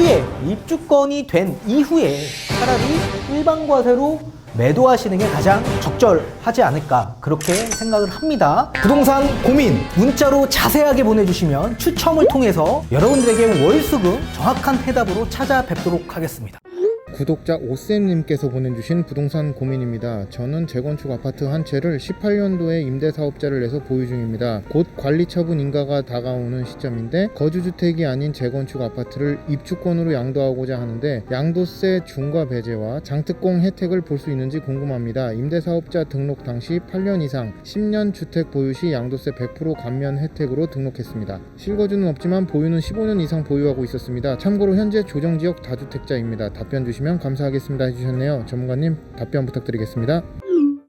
이후에 입주권이 된 이후에 차라리 일반 과세로 매도하시는 게 가장 적절하지 않을까 그렇게 생각을 합니다. 부동산 고민 문자로 자세하게 보내주시면 추첨을 통해서 여러분들에게 월수금 정확한 해답으로 찾아뵙도록 하겠습니다. 구독자 오쌤님께서 보내주신 부동산 고민입니다. 저는 재건축 아파트 한 채를 18년도에 임대사업자를 내서 보유 중입니다. 곧 관리처분 인가가 다가오는 시점인데 거주주택이 아닌 재건축 아파트를 입주권으로 양도하고자 하는데 양도세 중과 배제와 장특공 혜택을 볼 수 있는지 궁금합니다. 임대사업자 등록 당시 8년 이상 10년 주택 보유 시 양도세 100% 감면 혜택으로 등록했습니다. 실거주는 없지만 보유는 15년 이상 보유하고 있었습니다. 참고로 현재 조정지역 다주택자입니다. 답변 주시 면 감사하겠습니다 해주셨네요. 전문가님 답변 부탁드리겠습니다.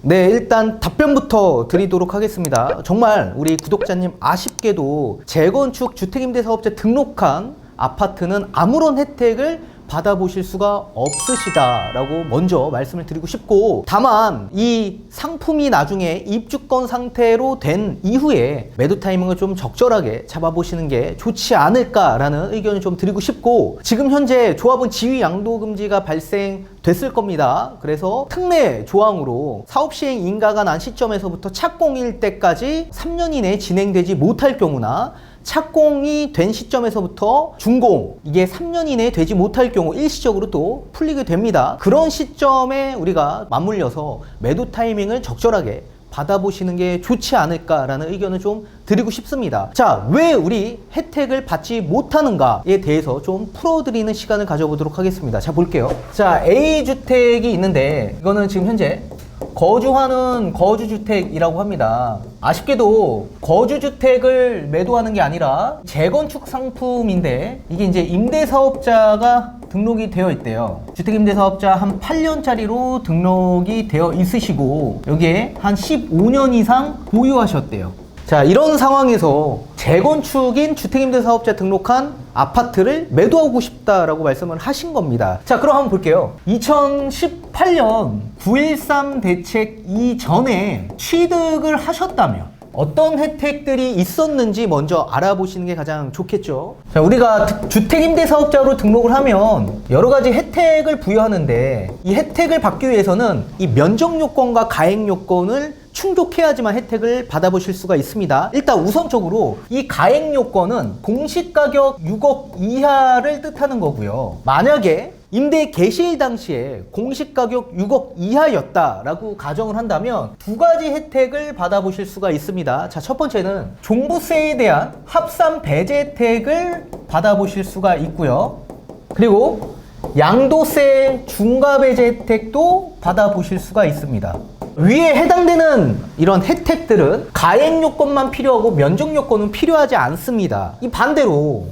네, 일단 답변부터 드리도록 하겠습니다. 정말 우리 구독자님 아쉽게도 재건축 주택임대사업자 등록한 아파트는 아무런 혜택을 받아보실 수가 없으시다라고 먼저 말씀을 드리고 싶고 다만 이 상품이 나중에 입주권 상태로 된 이후에 매도 타이밍을 좀 적절하게 잡아보시는 게 좋지 않을까라는 의견을 좀 드리고 싶고 지금 현재 조합은 지위 양도 금지가 발생됐을 겁니다. 그래서 특례 조항으로 사업 시행 인가가 난 시점에서부터 착공일 때까지 3년 이내에 진행되지 못할 경우나 착공이 된 시점에서부터 준공 이게 3년 이내에 되지 못할 경우 일시적으로 또 풀리게 됩니다. 그런 시점에 우리가 맞물려서 매도 타이밍을 적절하게 받아보시는 게 좋지 않을까라는 의견을 좀 드리고 싶습니다. 자, 왜 우리 혜택을 받지 못하는가에 대해서 좀 풀어드리는 시간을 가져보도록 하겠습니다. 자, 볼게요. 자, A주택이 있는데, 이거는 지금 현재 거주하는 거주주택이라고 합니다. 아쉽게도 거주주택을 매도하는 게 아니라 재건축 상품인데 이게 이제 임대사업자가 등록이 되어 있대요. 주택임대사업자 한 8년짜리로 등록이 되어 있으시고 여기에 한 15년 이상 보유하셨대요. 자, 이런 상황에서 재건축인 주택임대사업자 등록한 아파트를 매도하고 싶다라고 말씀을 하신 겁니다. 자, 그럼 한번 볼게요. 2018년 9.13 대책 이전에 취득을 하셨다면 어떤 혜택들이 있었는지 먼저 알아보시는 게 가장 좋겠죠. 자, 우리가 드- 주택임대사업자로 등록을 하면 여러 가지 혜택을 부여하는데 이 혜택을 받기 위해서는 이 면적 요건과 가액 요건을 충족해야지만 혜택을 받아보실 수가 있습니다. 일단 우선적으로 이 가액 요건은 공시가격 6억 이하를 뜻하는 거고요. 만약에 임대 개시일 당시에 공시가격 6억 이하였다라고 가정을 한다면 두 가지 혜택을 받아보실 수가 있습니다. 자, 첫 번째는 종부세에 대한 합산 배제 혜택을 받아보실 수가 있고요. 그리고 양도세 중과 배제 혜택도 받아보실 수가 있습니다. 위에 해당되는 이런 혜택들은 가액 요건만 필요하고 면적 요건은 필요하지 않습니다. 이 반대로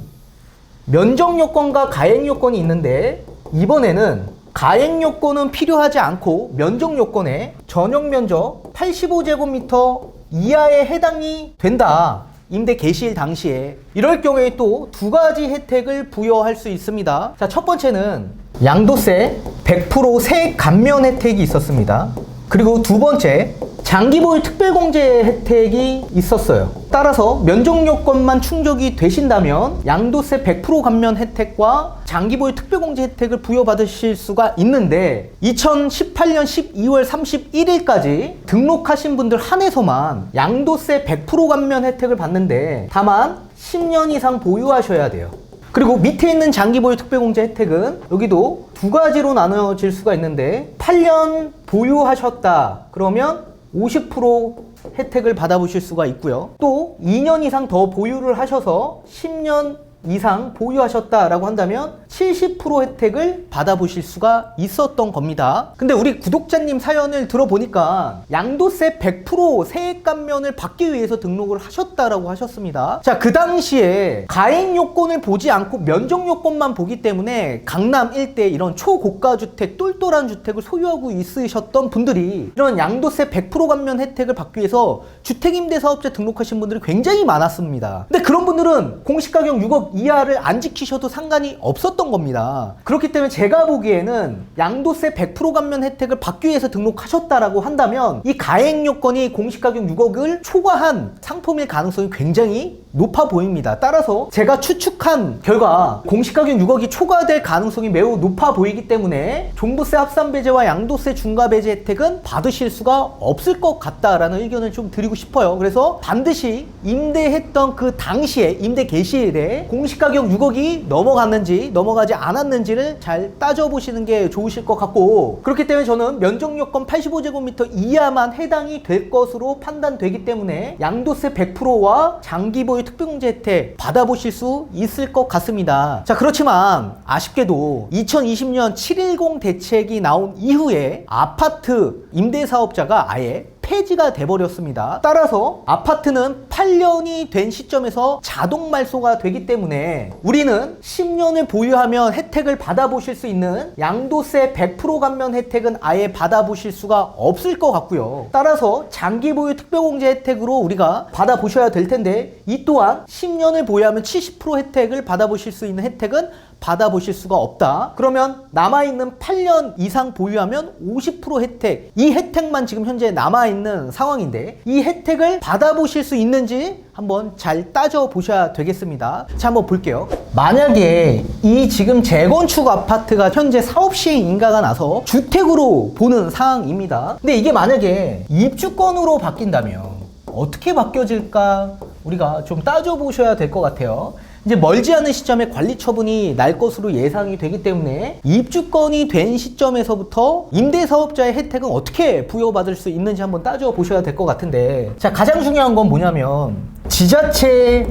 면적 요건과 가액 요건이 있는데 이번에는 가액 요건은 필요하지 않고 면적 요건에 전용 면적 85제곱미터 이하에 해당이 된다. 임대 개시일 당시에 이럴 경우에 또 두 가지 혜택을 부여할 수 있습니다. 자, 첫 번째는 양도세 100% 세액 감면 혜택이 있었습니다. 그리고 두 번째 장기보유 특별공제 혜택이 있었어요. 따라서 면적 요건만 충족이 되신다면 양도세 100% 감면 혜택과 장기보유 특별공제 혜택을 부여받으실 수가 있는데 2018년 12월 31일까지 등록하신 분들 한해서만 양도세 100% 감면 혜택을 받는데 다만 10년 이상 보유하셔야 돼요. 그리고 밑에 있는 장기보유 특별공제 혜택은 여기도 두 가지로 나눠질 수가 있는데 8년 보유하셨다 그러면 50% 혜택을 받아보실 수가 있고요. 또 2년 이상 더 보유를 하셔서 10년 이상 보유하셨다라고 한다면 70% 혜택을 받아보실 수가 있었던 겁니다. 근데 우리 구독자님 사연을 들어보니까 양도세 100% 세액 감면을 받기 위해서 등록을 하셨다라고 하셨습니다. 자, 그 당시에 가액 요건을 보지 않고 면적 요건만 보기 때문에 강남 일대 이런 초고가 주택, 똘똘한 주택을 소유하고 있으셨던 분들이 이런 양도세 100% 감면 혜택을 받기 위해서 주택임대사업자 등록하신 분들이 굉장히 많았습니다. 근데 그런 분들은 공시가격 6억 이하를 안 지키셔도 상관이 없었던 겁니다. 그렇기 때문에 제가 보기에는 양도세 100% 감면 혜택을 받기 위해서 등록하셨다라고 한다면 이 가액 요건이 공시가격 6억을 초과한 상품일 가능성이 굉장히 높아 보입니다. 따라서 제가 추측한 결과 공시가격 6억이 초과될 가능성이 매우 높아 보이기 때문에 종부세 합산 배제와 양도세 중과 배제 혜택은 받으실 수가 없을 것 같다라는 의견을 좀 드리고 싶어요. 그래서 반드시 임대했던 그 당시에 임대 개시일에 공시가격 6억이 넘어갔는지 넘어가지 않았는지를 잘 따져보시는 게 좋으실 것 같고 그렇기 때문에 저는 면적 요건 85제곱미터 이하만 해당이 될 것으로 판단되기 때문에 양도세 100%와 장기 보유 특별공제 혜택 받아보실 수 있을 것 같습니다. 자 그렇지만 아쉽게도 2020년 710 대책이 나온 이후에 아파트 임대 사업자가 아예 폐지가 돼버렸습니다. 따라서 아파트는 8년이 된 시점에서 자동 말소가 되기 때문에 우리는 10년을 보유하면 혜택을 받아보실 수 있는 양도세 100% 감면 혜택은 아예 받아보실 수가 없을 것 같고요. 따라서 장기 보유 특별공제 혜택으로 우리가 받아보셔야 될 텐데 이 또한 10년을 보유하면 70% 혜택을 받아보실 수 있는 혜택은 받아보실 수가 없다. 그러면 남아있는 8년 이상 보유하면 50% 혜택. 이 혜택만 지금 현재 남아있는 상황인데 이 혜택을 받아보실 수 있는지 한번 잘 따져보셔야 되겠습니다. 자, 한번 볼게요. 만약에 이 지금 재건축 아파트가 현재 사업 시행 인가가 나서 주택으로 보는 상황입니다. 근데 이게 만약에 입주권으로 바뀐다면 어떻게 바뀌어질까 우리가 좀 따져보셔야 될 것 같아요. 이제 멀지 않은 시점에 관리 처분이 날 것으로 예상이 되기 때문에 입주권이 된 시점에서부터 임대사업자의 혜택은 어떻게 부여받을 수 있는지 한번 따져보셔야 될 것 같은데. 자 가장 중요한 건 뭐냐면 지자체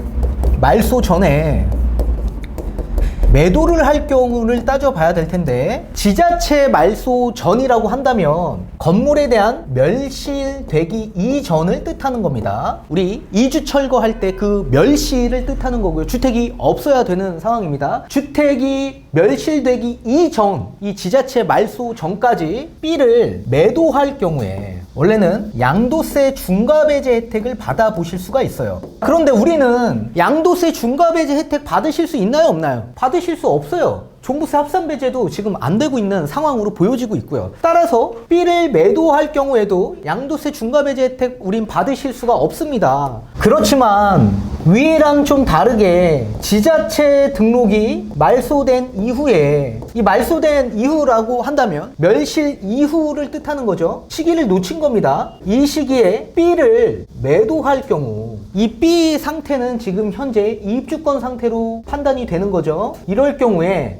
말소 전에 매도를 할 경우를 따져봐야 될 텐데 지자체 말소 전이라고 한다면 건물에 대한 멸실되기 이전을 뜻하는 겁니다. 우리 이주 철거할 때 그 멸실을 뜻하는 거고요. 주택이 없어야 되는 상황입니다. 주택이 멸실되기 이전 이 지자체 말소 전까지 B를 매도할 경우에 원래는 양도세 중과배제 혜택을 받아보실 수가 있어요. 그런데 우리는 양도세 중과배제 혜택 받으실 수 있나요, 없나요? 받으 실 수 없어요. 종부세 합산 배제도 지금 안 되고 있는 상황으로 보여지고 있고요. 따라서 B를 매도할 경우에도 양도세 중과 배제 혜택 우린 받으실 수가 없습니다. 그렇지만 위랑 좀 다르게 지자체 등록이 말소된 이후에 이 말소된 이후라고 한다면 멸실 이후를 뜻하는 거죠. 시기를 놓친 겁니다. 이 시기에 B를 매도할 경우 이 B 상태는 지금 현재 입주권 상태로 판단이 되는 거죠. 이럴 경우에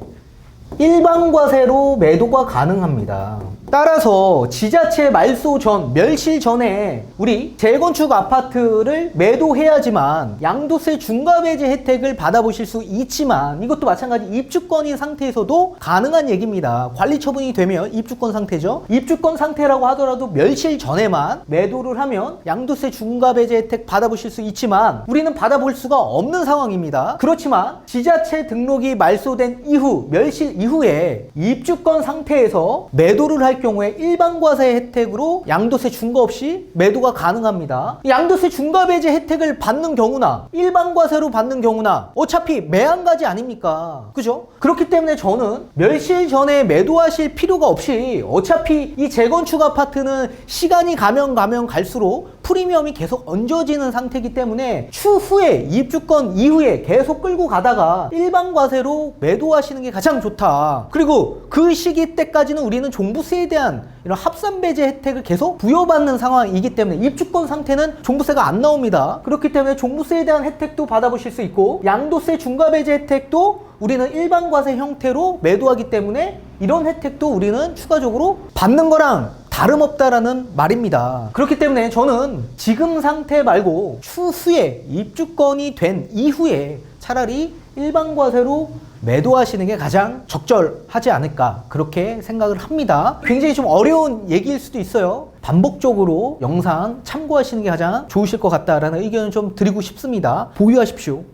일반과세로 매도가 가능합니다. 따라서 지자체 말소 전, 멸실 전에 우리 재건축 아파트를 매도해야지만 양도세 중과 배제 혜택을 받아보실 수 있지만 이것도 마찬가지 입주권인 상태에서도 가능한 얘기입니다. 관리 처분이 되면 입주권 상태죠. 입주권 상태라고 하더라도 멸실 전에만 매도를 하면 양도세 중과 배제 혜택 받아보실 수 있지만 우리는 받아볼 수가 없는 상황입니다. 그렇지만 지자체 등록이 말소된 이후, 멸실 이후에 입주권 상태에서 매도를 할 경우에 일반 과세 혜택으로 양도세 중과 없이 매도가 가능합니다. 양도세 중과 배제 혜택을 받는 경우나 일반 과세로 받는 경우나 어차피 매한가지 아닙니까? 그죠? 그렇기 때문에 저는 멸실 전에 매도하실 필요가 없이 어차피 이 재건축 아파트는 시간이 가면 가면 갈수록 프리미엄이 계속 얹어지는 상태이기 때문에 추후에 입주권 이후에 계속 끌고 가다가 일반 과세로 매도하시는 게 가장 좋다. 그리고 그 시기 때까지는 우리는 종부세에 대한 이런 합산 배제 혜택을 계속 부여받는 상황이기 때문에 입주권 상태는 종부세가 안 나옵니다. 그렇기 때문에 종부세에 대한 혜택도 받아보실 수 있고 양도세 중과 배제 혜택도 우리는 일반 과세 형태로 매도하기 때문에 이런 혜택도 우리는 추가적으로 받는 거랑 다름없다라는 말입니다. 그렇기 때문에 저는 지금 상태 말고 추후에 입주권이 된 이후에 차라리 일반 과세로 매도하시는 게 가장 적절하지 않을까 그렇게 생각을 합니다. 굉장히 좀 어려운 얘기일 수도 있어요. 반복적으로 영상 참고하시는 게 가장 좋으실 것 같다라는 의견을 좀 드리고 싶습니다. 보유하십시오.